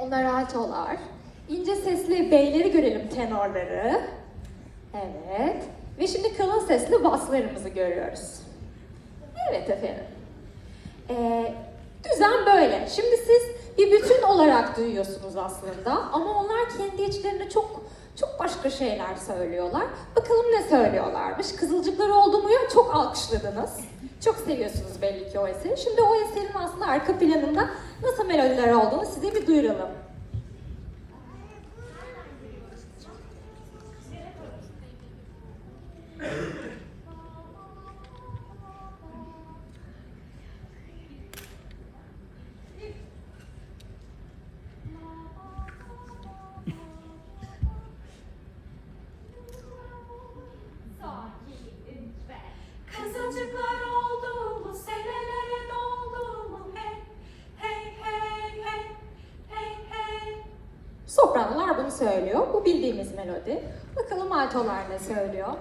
Onlar altolar. İnce sesli beyleri görelim tenorları. Evet. Ve şimdi kalın sesli baslarımızı görüyoruz. Evet efendim. Ee, düzen böyle. Şimdi siz bir bütün olarak duyuyorsunuz aslında ama onlar kendi içlerinde çok çok başka şeyler söylüyorlar. Bakalım ne söylüyorlarmış. Kızılcıklar alkışladınız. Çok seviyorsunuz belli ki o eseri. Şimdi o eserin aslında arka planında nasıl melodiler olduğunu size bir duyuralım. Kızılcıklar oldu mu, senelere doldu mu? Hey, hey, hey, hey, hey, hey. Sopranlar bunu söylüyor. Bu bildiğimiz melodi. Bakalım altolar ne söylüyor.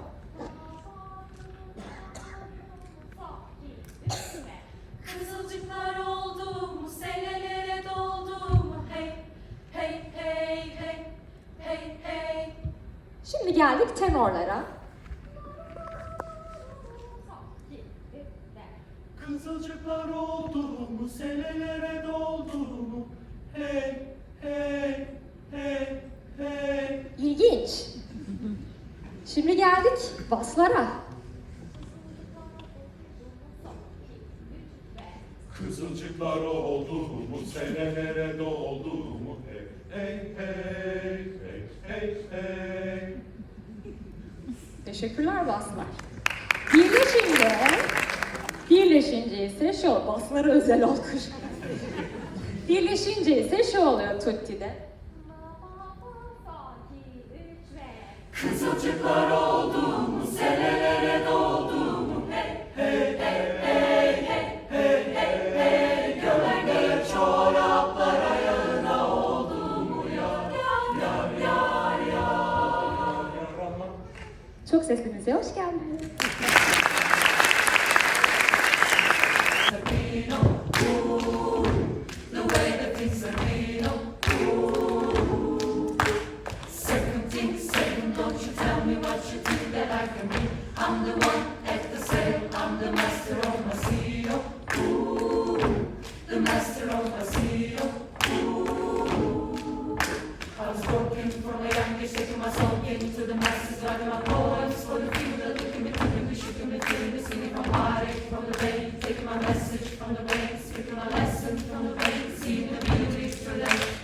Kızılcıklar oldu mu, senelere doldu mu? Hey, hey, hey, hey, hey, hey. Şimdi geldik tenorlara. Kızılcıklar oldu mu, selelere doldu mu? Hey, hey, hey, hey. İlginç. Şimdi geldik baslara. Kızılcıklar oldu mu, senelere doldu mu? Hey, hey, hey, hey, hey, hey. Teşekkürler baslar. Birleşince, ise şu, baslara özel alkış. Birleşince ise şu oluyor Tutti'de. Kızılcıklar oldu mu, senelere doldu mu? Hey, hey, hey, hey, hey, hey, hey, hey. Gömlek çoraplar ayağına oldu mu? Yar, yar, yar, yar, yar. Çok sesinize hoş geldiniz. İnto the masses, writing my poems for the people that thinking me, shaking me, feeling me, singing from heartache, from the pain,